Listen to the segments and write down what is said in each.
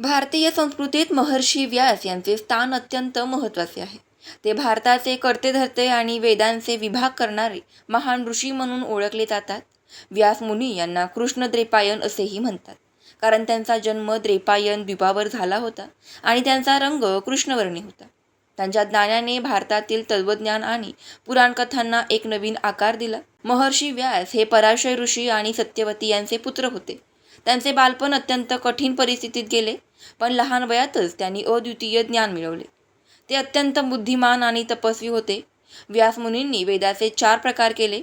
भारतीय संस्कृतीत महर्षी व्यास यांचे स्थान अत्यंत महत्त्वाचे आहे. ते भारताचे कर्तेधर्ते आणि वेदांचे विभाग करणारे महान ऋषी म्हणून ओळखले जातात. व्यास मुनी यांना कृष्ण द्रेपायन असेही म्हणतात. कारण त्यांचा जन्म द्रेपायन द्वीपावर झाला होता आणि त्यांचा रंग कृष्णवर्णी होता. त्यांच्या ज्ञानाने भारतातील तत्वज्ञान आणि पुराणकथांना एक नवीन आकार दिला. महर्षी व्यास हे पराशय ऋषी आणि सत्यवती यांचे पुत्र होते. त्यांचे बालपण अत्यंत कठीण परिस्थितीत गेले पण लहान वयातच त्यांनी अद्वितीय ज्ञान मिळवले. ते अत्यंत बुद्धिमान आणि तपस्वी होते. व्यासमुनींनी वेदाचे चार प्रकार केले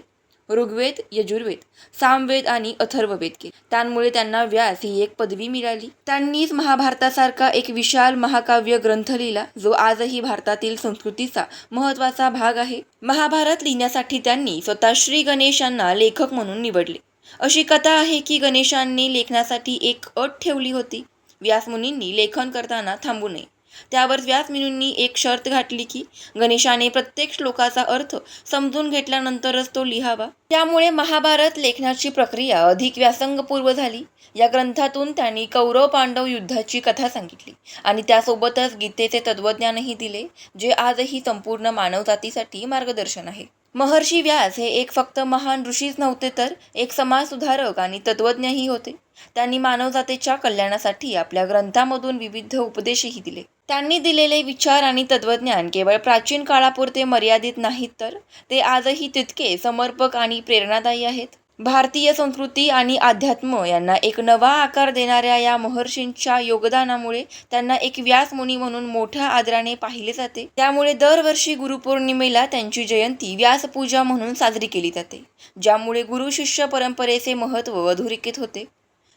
ऋग्वेद यजुर्वेद सामवेद आणि अथर्ववेद केले. त्यामुळे त्यांना व्यास ही एक पदवी मिळाली. त्यांनीच महाभारतासारखा एक विशाल महाकाव्य ग्रंथ लिहिला जो आजही भारतातील संस्कृतीचा महत्त्वाचा भाग आहे. महाभारत लिहिण्यासाठी त्यांनी स्वतः श्री गणेशांना लेखक म्हणून निवडले. अशी कथा आहे की गणेशांनी लेखनासाठी एक अट ठेवली होती. व्यासमुनींनी लेखन करताना थांबू नये. त्यावर व्यासमुनींनी एक शर्त घातली की गणेशाने प्रत्येक श्लोकाचा अर्थ समजून घेतल्यानंतरच तो लिहावा. त्यामुळे महाभारत लेखनाची प्रक्रिया अधिक व्यासंगपूर्व झाली. या ग्रंथातून त्यांनी कौरव पांडव युद्धाची कथा सांगितली आणि त्यासोबतच गीतेचे तत्वज्ञानही दिले जे आजही संपूर्ण मानवजातीसाठी मार्गदर्शन आहे. महर्षी व्यास हे एक फक्त महान ऋषीच नव्हते तर एक समाजसुधारक आणि तत्वज्ञही होते. त्यांनी मानवजातीच्या कल्याणासाठी आपल्या ग्रंथामधून विविध उपदेशही दिले. त्यांनी दिलेले विचार आणि तत्वज्ञान केवळ प्राचीन काळापुरते मर्यादित नाहीत तर ते आजही तितके समर्पक आणि प्रेरणादायी आहेत. भारतीय संस्कृती आणि अध्यात्म यांना एक नवा आकार देणाऱ्या या महर्षींच्या योगदानामुळे त्यांना एक व्यासमुनी म्हणून मोठ्या आदराने पाहिले जाते. त्यामुळे दरवर्षी गुरुपौर्णिमेला त्यांची जयंती व्यासपूजा म्हणून साजरी केली जाते ज्यामुळे गुरु शिष्य परंपरेचे महत्त्व अधोरेखित होते.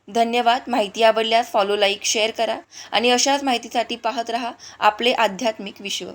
धन्यवाद. माहिती आवडल्यास फॉलो लाईक शेअर करा आणि अशाच माहितीसाठी पाहत रहा आपले आध्यात्मिक विश्व.